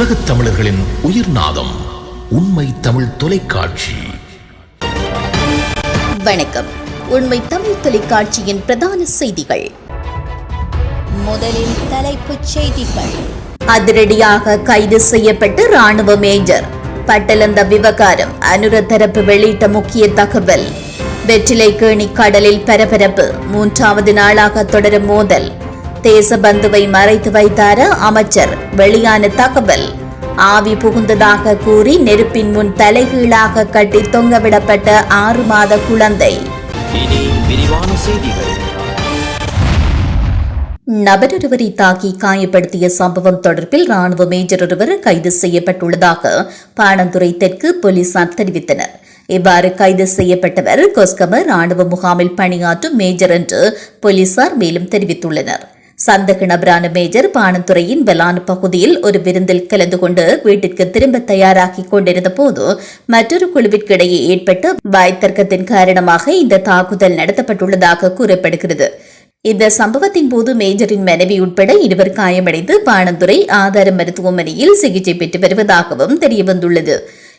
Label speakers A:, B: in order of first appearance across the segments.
A: உலகத் தமிழர்களின் உயிர் நாதம் உண்மை தமிழ் தொலைக்காட்சி.
B: வணக்கம். உண்மை தமிழ் தொலைக்காட்சியின் பிரதான செய்திகள். முதலில் தலைப்புச் செய்திகள். அதிரடியாக கைது செய்யப்பட்ட ராணுவ மேஜர். பட்டலந்த விவகாரம் அனுர தரப்பு வெளியிட்ட முக்கிய தகவல். வெற்றிலை கேணி கடலில் பரபரப்பு. மூன்றாவது நாளாக தொடரும் மோதல். தேசபந்துவை மறைத்து வைத்தார அமைச்சர். வெளியான தகவல் ஆவி புகுந்ததாக கூறி நெருப்பின் முன் தலைகீழாக கட்டி தொங்கவிடப்பட்ட ஆறு மாத குழந்தை. நபரொருவரை தாக்கி காயப்படுத்திய சம்பவம் தொடர்பில் ராணுவ மேஜர் ஒருவர் கைது செய்யப்பட்டுள்ளதாக பாணந்துறை தெற்கு போலீசார் தெரிவித்தனர். இவ்வாறு கைது செய்யப்பட்டவர் கொஸ்கம ராணுவ முகாமில் பணியாற்றும் மேஜர் என்று போலீசார் மேலும் தெரிவித்துள்ளனர். சந்தக நபரான மேஜர் பானந்துறையின் வெலான் பகுதியில் ஒரு விருந்தில் கலந்து கொண்டு வீட்டிற்கு திரும்ப தயாராகி கொண்டிருந்த போது மற்றொரு குழுவிற்கிடையே ஏற்பட்ட வாய்த்தர்க்கத்தின் காரணமாக இந்த தாக்குதல் நடத்தப்பட்டுள்ளதாக கூறப்படுகிறது. இந்த சம்பவத்தின் போது மேஜரின் மனைவி உட்பட இருவர் காயமடைந்து பானந்துறை ஆதார மருத்துவமனையில் சிகிச்சை பெற்று வருவதாகவும் தெரியவந்துள்ளது.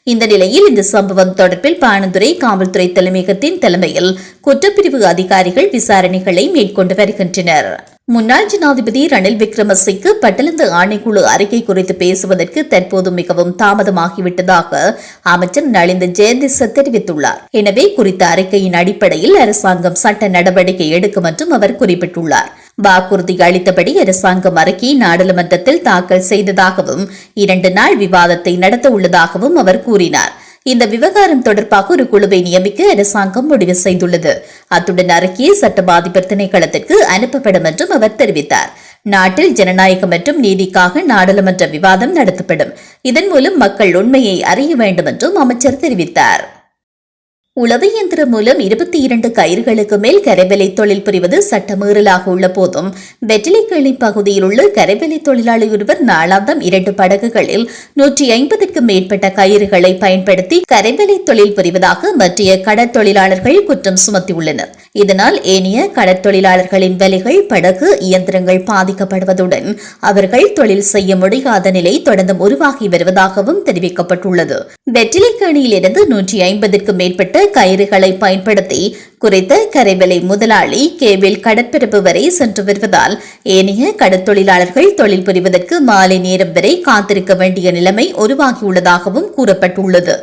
B: இந்த நிலையில் இந்த சம்பவம் தொடர்பில் பானந்துறை காவல்துறை தலைமையகத்தின் தலைமையில் குற்றப்பிரிவு அதிகாரிகள் விசாரணைகளை மேற்கொண்டு வருகின்றனர். முன்னாள் ஜனாதிபதி ரணில் விக்ரமசிங்கு பட்டலந்து ஆணைக்குழு அறிக்கை குறித்து பேசுவதற்கு தற்போது மிகவும் தாமதமாகிவிட்டதாக அமைச்சர் நலிந்த ஜெயதிச தெரிவித்துள்ளார். எனவே குறித்த அறிக்கையின் அடிப்படையில் அரசாங்கம் சட்ட நடவடிக்கை எடுக்கும் என்றும் அவர் குறிப்பிட்டுள்ளார். வாக்குறுதி அளித்தபடி அரசாங்கம் அறிக்கை நாடாளுமன்றத்தில் தாக்கல் செய்ததாகவும் இரண்டு நாள் விவாதத்தை நடத்த உள்ளதாகவும் அவர் கூறினார். இந்த விவகாரம் தொடர்பாக ஒரு குழுவை நியமிக்க அரசாங்கம் முடிவு செய்துள்ளது. அத்துடன் அறிக்கையை சட்டபாதிபர் திணைக்களத்திற்கு அனுப்பப்படும் என்றும் அவர் தெரிவித்தார். நாட்டில் ஜனநாயகம் மற்றும் நீதிக்காக நாடாளுமன்ற விவாதம் நடத்தப்படும். இதன் மூலம் மக்கள் உண்மையை அறிய வேண்டும் என்றும் அமைச்சர் தெரிவித்தார். உளவு இயந்திரம் மூலம் இருபத்தி இரண்டு கயிறுகளுக்கு மேல் கரைவலை தொழில் புரிவது சட்டமீறலாக உள்ள போதும். வெற்றிலைக்கிளி பகுதியில் உள்ள கரைவலை தொழிலாளி ஒருவர் நாளாந்தம் இரண்டு படகுகளில் நூற்றி ஐம்பதுக்கும் மேற்பட்ட கயிறுகளை பயன்படுத்தி கரைவலை தொழில் புரிவதாக மத்திய கடற்தொழிலாளர்கள் குற்றம் சுமத்தியுள்ளனர். இதனால் ஏனைய கடற்தொழிலாளர்களின் வேலைகள் படகு இயந்திரங்கள் பாதிக்கப்படுவதுடன் அவர்கள் தொழில் செய்ய முடியாத நிலை தொடர்ந்து உருவாகி வருவதாகவும் தெரிவிக்கப்பட்டுள்ளது. வெற்றிலைக்கேணியில் இருந்து நூற்றி ஐம்பதுக்கும் மேற்பட்ட கயிறுகளை பயன்படுத்தி குறித்த கரைவலை முதலாளி கேவில் கடற்பரப்பு வரை சென்று வருவதால் ஏனைய கடற்தொழிலாளர்கள் தொழில் புரிவதற்கு மாலை நேரம் வரை காத்திருக்க வேண்டிய நிலைமை உருவாகியுள்ளதாகவும் கூறப்பட்டுள்ளது.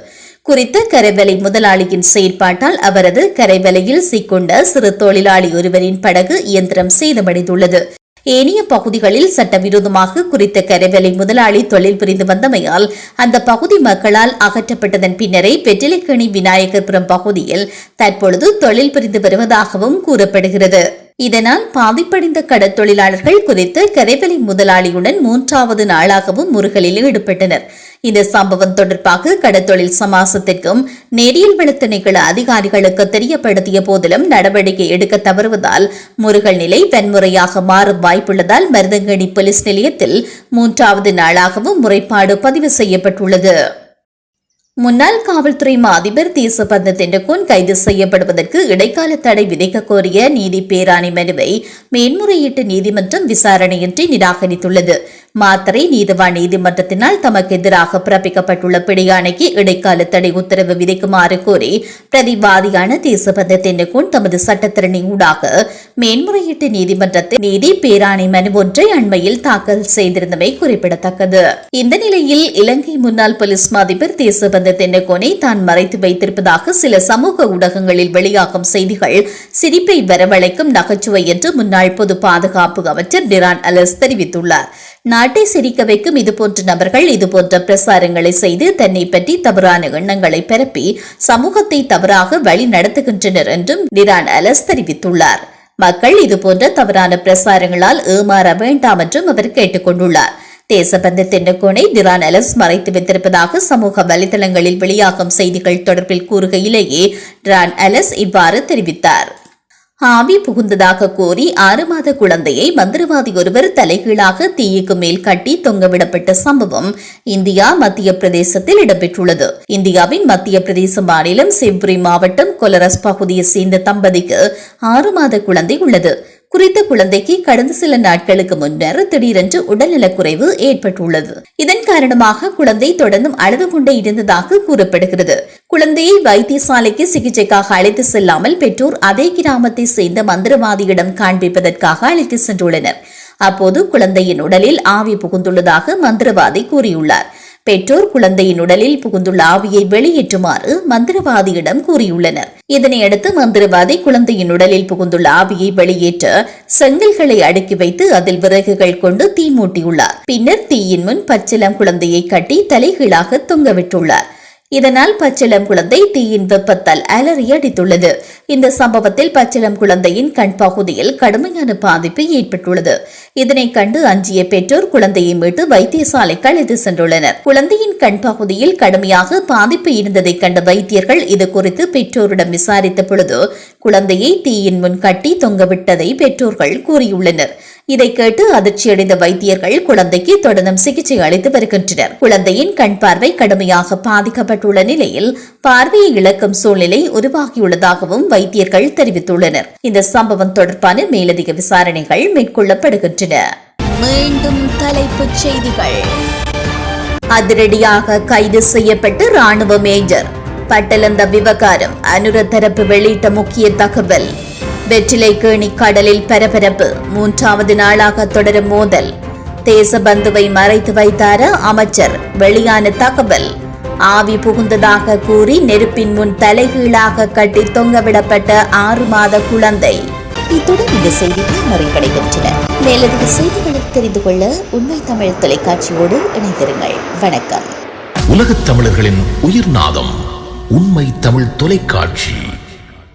B: குறித்த கரைவலை முதலாளியின் செயற்பாட்டால் அவரது கரைவலையில் சிக்கொண்ட சிறு தொழிலாளி ஒருவரின் படகு இயந்திரம் சேதமடைந்துள்ளது. ஏனைய பகுதிகளில் சட்டவிரோதமாக குறித்த கரைவலை முதலாளி தொழில் புரிந்து வந்தமையால் அந்த பகுதி மக்களால் அகற்றப்பட்டதன் பின்னரே வெற்றிலைக்கணி விநாயகர்புரம் பகுதியில் தற்பொழுது தொழில் புரிந்து வருவதாகவும் கூறப்படுகிறது. இதனால் பாதிப்படைந்த கடற்தொழிலாளர்கள் குறித்து கரைவலை முதலாளியுடன் மூன்றாவது நாளாகவும் முருகலில் ஈடுபட்டனர். இந்த சம்பவம் தொடர்பாக கடற்தொழில் சமாசத்திற்கும் நேரியல் வள திணைக்கள அதிகாரிகளுக்கு தெரியப்படுத்திய போதிலும் நடவடிக்கை எடுக்க தவறுவதால் முருகல் நிலை வன்முறையாக மாறும் வாய்ப்புள்ளதால் மருதங்கடி போலீஸ் நிலையத்தில் மூன்றாவது நாளாகவும் முறைப்பாடு பதிவு செய்யப்பட்டுள்ளது. முன்னாள் காவல்துறை அதிபர் தேசபந்த தெண்டகோன் கைது செய்யப்படுவதற்கு இடைக்கால தடை விதிக்க கோரிய நீதி பேராணை மனுவை மேன்முறையீட்டு நீதிமன்றம் விசாரணையின்றி நிராகரித்துள்ளது. மாத்தரை நீதவான் நீதிமன்றத்தினால் தமக்கு எதிராக பிறப்பிக்கப்பட்டுள்ள பிடியாணைக்கு இடைக்கால தடை உத்தரவு விதிக்குமாறு கோரி பிரதிவாதியான தேசபந்த தென்னகோன் தமது சட்டத்திறனை ஊடாக மேன்முறையீட்டு நீதிமன்றத்தில் நீதி பேராணை மனு ஒன்றை அண்மையில் தாக்கல் செய்திருந்தமை குறிப்பிடத்தக்கது. இந்த நிலையில் இலங்கை முன்னாள் போலீஸ் அதிபர் தேசபந்த தென்னகோனை தான் மறைத்து வைத்திருப்பதாக சில சமூக ஊடகங்களில் வெளியாகும் செய்திகள் சிரிப்பை வரவழைக்கும் நகைச்சுவை என்று முன்னாள் பொது பாதுகாப்பு அமைச்சர் டிரான் அலஸ் தெரிவித்துள்ளார். நாட்டை சிரிக்க வைக்கும் இதுபோன்ற நபர்கள் இதுபோன்ற பிரசாரங்களை செய்து தன்னை பற்றி தவறான எண்ணங்களை பரப்பி சமூகத்தை தவறாக வழி நடத்துகின்றனர் என்றும் டிரான் அலஸ் தெரிவித்துள்ளார். மக்கள் இதுபோன்ற தவறான பிரசாரங்களால் ஏமாற வேண்டாம் என்றும் அவர் கேட்டுக் கொண்டுள்ளார். தேசபந்து தென்னக்கோனை டிரான் அலஸ் மறைத்து வைத்திருப்பதாக சமூக வலைதளங்களில் வெளியாகும் செய்திகள் தொடர்பில் கூறுகையிலேயே டிரான் அலஸ் இவ்வாறு தெரிவித்தார். ஆவி புகுந்ததாக கூறி ஆறு மாத குழந்தையை மந்திரவாதி ஒருவர் தலைகீழாக தீயுக்கு மேல் கட்டி தொங்கவிடப்பட்ட சம்பவம் இந்தியா மத்திய பிரதேசத்தில் இடம்பெற்றுள்ளது. இந்தியாவின் மத்திய பிரதேச மாநிலம் சிவ்புரி மாவட்டம் கொலரஸ் பகுதியை சேர்ந்த தம்பதிக்கு ஆறு மாத குழந்தை உள்ளது. குறித்த குழந்தைக்கு கடந்த சில நாட்களுக்கு முன்னர் திடீரென்று உடல்நலக்குறைவு ஏற்பட்டுள்ளது. இதன் காரணமாக குழந்தை தொடர்ந்தும் அழுது கொண்டே இருந்ததாக கூறப்படுகிறது. குழந்தையை வைத்தியசாலைக்கு சிகிச்சைக்காக அழைத்து செல்லாமல் பெற்றோர் அதே கிராமத்தை சேர்ந்த மந்திரவாதியிடம் காண்பிப்பதற்காக அழைத்து சென்றுள்ளனர். அப்போது குழந்தையின் உடலில் ஆவி புகுந்துள்ளதாக மந்திரவாதி கூறியுள்ளார். பெற்றோர் குழந்தையின் உடலில் புகுந்துள்ள ஆவியை வெளியேற்றுமாறு மந்திரவாதியிடம் கூறியுள்ளனர். இதனையடுத்து மந்திரவாதி குழந்தையின் உடலில் புகுந்துள்ள ஆவியை வெளியேற்ற செங்கல்களை அடுக்கி வைத்து அதில் விறகுகள் கொண்டு தீ மூட்டியுள்ளார். பின்னர் தீயின் முன் பச்சிலம் குழந்தையை கட்டி தலைகீழாக தொங்கவிட்டுள்ளார் இதனால் பச்சிளம் குழந்தை தீயின் வெப்பத்தால் அலறி அடித்துள்ளது. இந்த சம்பவத்தில் பச்சிளம் குழந்தையின் கண் பகுதியில் கடுமையான பாதிப்பு ஏற்பட்டுள்ளது. இதனை கண்டு அஞ்சிய பெற்றோர் குழந்தையை மீட்டு வைத்தியசாலைக்கு அழைத்து சென்றுள்ளனர். குழந்தையின் கண் பகுதியில் கடுமையாக பாதிப்பு இருந்ததை கண்ட வைத்தியர்கள் இது குறித்து பெற்றோரிடம் விசாரித்த பொழுது குழந்தையை தீயின் முன் கட்டி தொங்கவிட்டதை பெற்றோர்கள் கூறியுள்ளனர். இதை கேட்டு அதிர்ச்சியடைந்த வைத்தியர்கள் குழந்தைக்கு தொடர்ந்தும் சிகிச்சை அளித்து வருகின்றனர். குழந்தையின் கண் பார்வை கடுமையாக பாதிக்கப்பட்டுள்ள நிலையில் பார்வையை இழக்கும் சூழ்நிலை உருவாகியுள்ளதாகவும் வைத்தியர்கள் தெரிவித்துள்ளனர். இந்த சம்பவம் தொடர்பான மேலதிக விசாரணைகள் மேற்கொள்ளப்படுகின்றன. மீண்டும் தலைப்புச் செய்திகள். அதிரடியாக கைது செய்யப்பட்டு ராணுவ மேஜர். பட்டலந்த விவகாரம் அனுர தரப்பு வெளியிட்ட முக்கிய தகவல். வெற்றிலை கேணி கடலில் பரபரப்பு. மூன்றாவது நாளாக தொடரும் மோதல். தேசபந்துவை மறைத்து வைத்தார அமைச்சர் வெளியான தகவல். ஆவி புகுந்ததாக கூறி நெருப்பின் முன் தலைகீழாக கட்டி தொங்கவிடப்பட்ட ஆறு மாத குழந்தை. இத்துடன் இந்த செய்திகள் நிறைவடைகின்றன. மேலதிக செய்திகளை தெரிந்து கொள்ள உண்மை தமிழ் தொலைக்காட்சியோடு இணைந்திருங்கள். வணக்கம்.
A: உலகத் தமிழர்களின் உயிர்நாதம் உண்மை தமிழ் தொலைக்காட்சி.